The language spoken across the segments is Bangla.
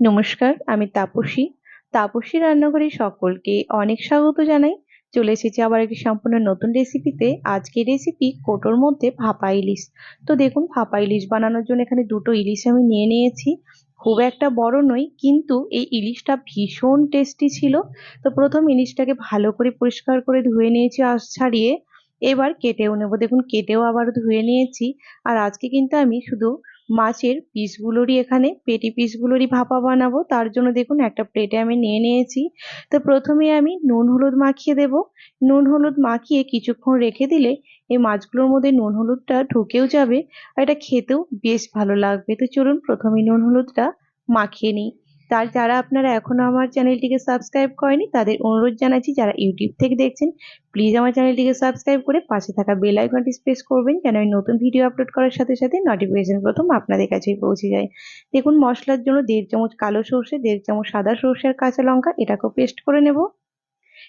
নমস্কার, আমি তাপসী। তাপসী রান্নাঘরে সকলকে অনেক স্বাগত জানাই। চলে এসেছি আবার একটি সম্পূর্ণ নতুন রেসিপিতে। আজকের রেসিপি কোটোর মধ্যে ভাপা ইলিশ। তো দেখুন, ভাপা ইলিশ বানানোর জন্য এখানে দুটো ইলিশ আমি নিয়ে নিয়েছি। খুব একটা বড় নয় কিন্তু এই ইলিশটা ভীষণ টেস্টি ছিল। তো প্রথম ইলিশটাকে ভালো করে পরিষ্কার করে ধুয়ে নিয়েছি আঁশ ছাড়িয়ে। এবার কেটেও নেব। দেখুন, কেটেও আবার ধুয়ে নিয়েছি। আর আজকে কিন্তু আমি শুধু মাছের পিসগুলোরই এখানে, পেটি পিসগুলোরই ভাপা বানাবো। তার জন্য দেখুন, একটা প্লেটে আমি নিয়ে নিয়েছি। তো প্রথমে আমি নুন হলুদ মাখিয়ে দেব। নুন হলুদ মাখিয়ে কিছুক্ষণ রেখে দিলে এই মাছগুলোর মধ্যে নুন হলুদটা ঢুকেও যাবে। আর এটা খেতেও বেশ ভালো লাগবে। তো চলুন, প্রথমে নুন হলুদটা মাখিয়ে নিই। তার যারা আপনারা এখনও আমার চ্যানেলটিকে সাবস্ক্রাইব করেনি, তাদের অনুরোধ জানাচ্ছি যারা ইউটিউব থেকে দেখছেন প্লিজ আমার চ্যানেলটিকে সাবস্ক্রাইব করে পাশে থাকা বেল আইকনটি প্রেস করবেন যেন আমি নতুন ভিডিও আপলোড করার সাথে সাথে নোটিফিকেশন প্রথম আপনাদের কাছেই পৌঁছে যায়। দেখুন মশলার জন্য দেড় চামচ কালো সর্ষে, দেড় চামচ সাদা সর্ষে আর কাঁচা লঙ্কা, এটাকেও পেস্ট করে নেব।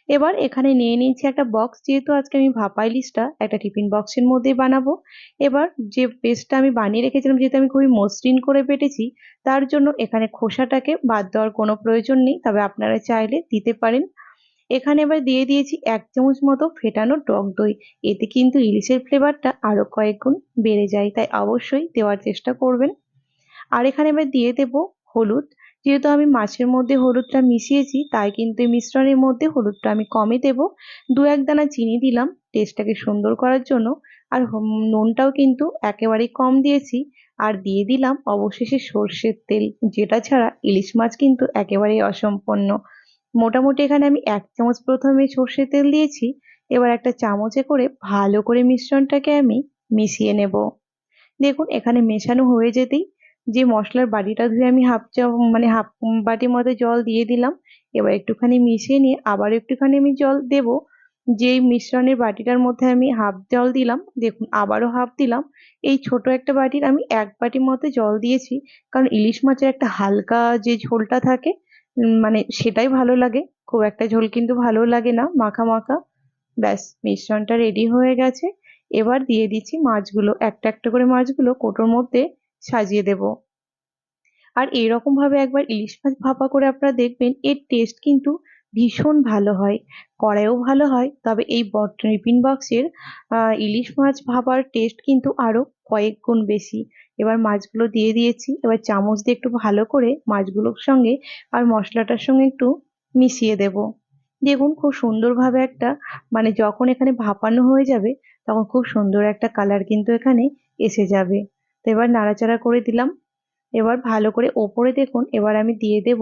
এবার এখানে নিয়ে নিয়েছি একটা বক্স যেহেতু আজকে আমি ভাপা ইলিশটা একটা টিফিন বক্সের মধ্যে বানাবো। এবার যে পেস্টটা আমি বানিয়ে রেখেছিলাম, যেহেতু আমি খুবই মসৃণ করে পেটেছি, তার জন্য এখানে খোসাটাকে বাদ দেওয়ার কোনো প্রয়োজন নেই, তবে আপনারা চাইলে দিতে পারেন। এখানে এবার দিয়ে দিয়েছি এক চামচ মতো ফেটানো টক দই, এতে কিন্তু ইলিশের ফ্লেভারটা আরও কয়েক গুণ বেড়ে যায়, তাই অবশ্যই দেওয়ার চেষ্টা করবেন। আর এখানে এবার দিয়ে দেব হলুদ যেহেতু আমি মাছের মধ্যে হলুদটা মিশিয়েছি, তাই কিন্তু এই মিশ্রণের মধ্যে হলুদটা আমি কমই দেব। দু এক দানা চিনি দিলাম টেস্টটাকে সুন্দর করার জন্য। আর নুনটাও কিন্তু একেবারেই কম দিয়েছি। আর দিয়ে দিলাম অবশেষে সর্ষের তেল, যেটা ছাড়া ইলিশ মাছ কিন্তু একেবারেই অসম্পন্ন। মোটামুটি এখানে আমি এক চামচ প্রথমে সর্ষের তেল দিয়েছি। এবার একটা চামচে করে ভালো করে মিশ্রণটাকে আমি মিশিয়ে নেব। দেখুন, এখানে মেশানো হয়ে যেতেই যে মশলার বাটিটা ধুয়ে আমি হাফ চা মানে হাফ বাটি মতো জল দিয়ে দিলাম। এবার একটুখানি মিশিয়ে নিয়ে আবার একটুখানি আমি জল দেব। যেই মিশ্রণের বাটিটার মধ্যে আমি হাফ জল দিলাম, দেখুন আবারও হাফ দিলাম। এই ছোট একটা বাটির আমি এক বাটি মতো জল দিয়েছি, কারণ ইলিশ মাছের একটা হালকা যে ঝোলটা থাকে মানে সেটাই ভালো লাগে। খুব একটা ঝোল কিন্তু ভালো লাগে না, মাখা মাখা। ব্যাস, মিশ্রণটা রেডি হয়ে গেছে। এবার দিয়ে দিচ্ছি মাছগুলো, একটা একটা করে মাছগুলো কোটোর মধ্যে সাজিয়ে দেব। আর ভাবে একবার ইলিশ মাছ ভাপা করে আপনারা দেখবেন, এর টেস্ট কিন্তু ভীষণ ভালো হয়, কড়াইও ভালো হয়, তবে এই টিফিন বক্সের ইলিশ মাছ ভাপার টেস্ট কিন্তু আরও কয়েক গুণ বেশি। এবার মাছগুলো দিয়ে দিয়েছি, এবার চামচ দিয়ে একটু ভালো করে মাছগুলোর সঙ্গে আর মশলাটার সঙ্গে একটু মিশিয়ে দেব। দেখুন খুব সুন্দরভাবে একটা মানে যখন এখানে ভাপানো হয়ে যাবে, তখন খুব সুন্দর একটা কালার কিন্তু এখানে এসে যাবে। তো এবার নাড়াচাড়া করে দিলাম। এবার ভালো করে ওপরে দেখুন, এবার আমি দিয়ে দেব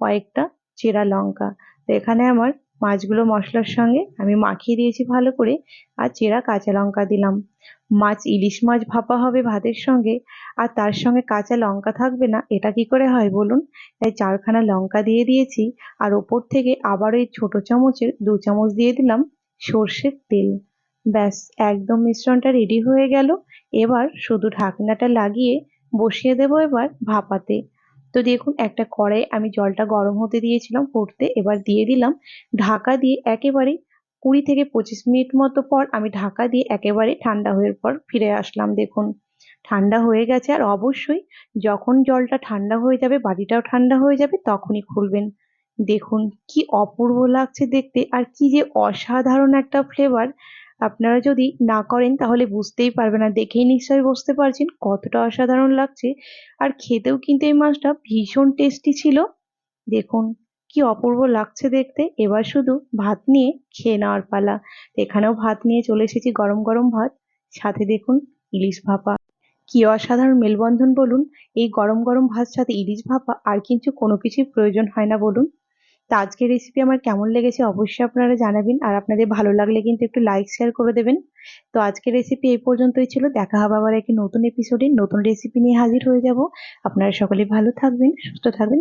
কয়েকটা চেরা লঙ্কা। তো এখানে আমার মাছগুলো মশলার সঙ্গে আমি মাখিয়ে দিয়েছি ভালো করে, আর চেরা কাঁচা লঙ্কা দিলাম। মাছ, ইলিশ মাছ ভাপা হবে ভাতের সঙ্গে, আর তার সঙ্গে কাঁচা লঙ্কা থাকবে না, এটা কি করে হয় বলুন? তাই চারখানা লঙ্কা দিয়ে দিয়েছি, আর ওপর থেকে আবার ওই ছোটো চামচের দু চামচ দিয়ে দিলাম সর্ষের তেল। ব্যাস, একদম মিশ্রণটা রেডি হয়ে গেল। এবার শুধু ঢাকনাটা লাগিয়ে বসিয়ে দেবো এবার ভাপাতে। তো দেখুন, একটা কড়াই আমি জলটা গরম হতে দিয়েছিলাম, ফুটতে এবার দিয়ে দিলাম। ঢাকা দিয়ে একেবারে কুড়ি থেকে পঁচিশ মিনিট মতো পর আমি ঢাকা দিয়ে একেবারে ঠান্ডা হয়ে পর ফিরে আসলাম, দেখুন। ঠান্ডা হয়ে গেছে আর অবশ্যই যখন জলটা ঠান্ডা হয়ে যাবে, বাটিটাও ঠান্ডা হয়ে যাবে, তখনই খুলবেন। দেখুন, কি অপূর্ব লাগছে দেখতে আর কি যে অসাধারণ একটা ফ্লেভার আপনারা যদি না করেন তাহলে বুঝতেই পারবেন না দেখেই নিশ্চয়ই বুঝতে পারছেন কতটা অসাধারণ লাগছে। আর খেতেও কিন্তু এই মাছটা ভীষণ টেস্টি ছিল। দেখুন, কি অপূর্ব লাগছে দেখতে। এবার শুধু ভাত নিয়ে খেয়ে নেওয়ার পালা। এখানেও ভাত নিয়ে চলে এসেছি গরম গরম ভাত। সাথে দেখুন ইলিশ ভাপা। কি অসাধারণ মেলবন্ধন বলুন। এই গরম গরম ভাত সাথে ইলিশ ভাপা আর কিছু কোনো কিছুই প্রয়োজন হয় না বলুন। তো আজকের রেসিপি আমার কেমন লেগেছে অবশ্যই আপনারা জানাবেন। আর আপনাদের ভালো লাগলে কিন্তু একটু লাইক শেয়ার করে দেবেন। তো আজকের রেসিপি এই পর্যন্তই ছিল। দেখা হবে আবার একটি নতুন এপিসোডে নতুন রেসিপি নিয়ে হাজির হয়ে যাব। আপনারা সকলে ভালো থাকবেন, সুস্থ থাকবেন।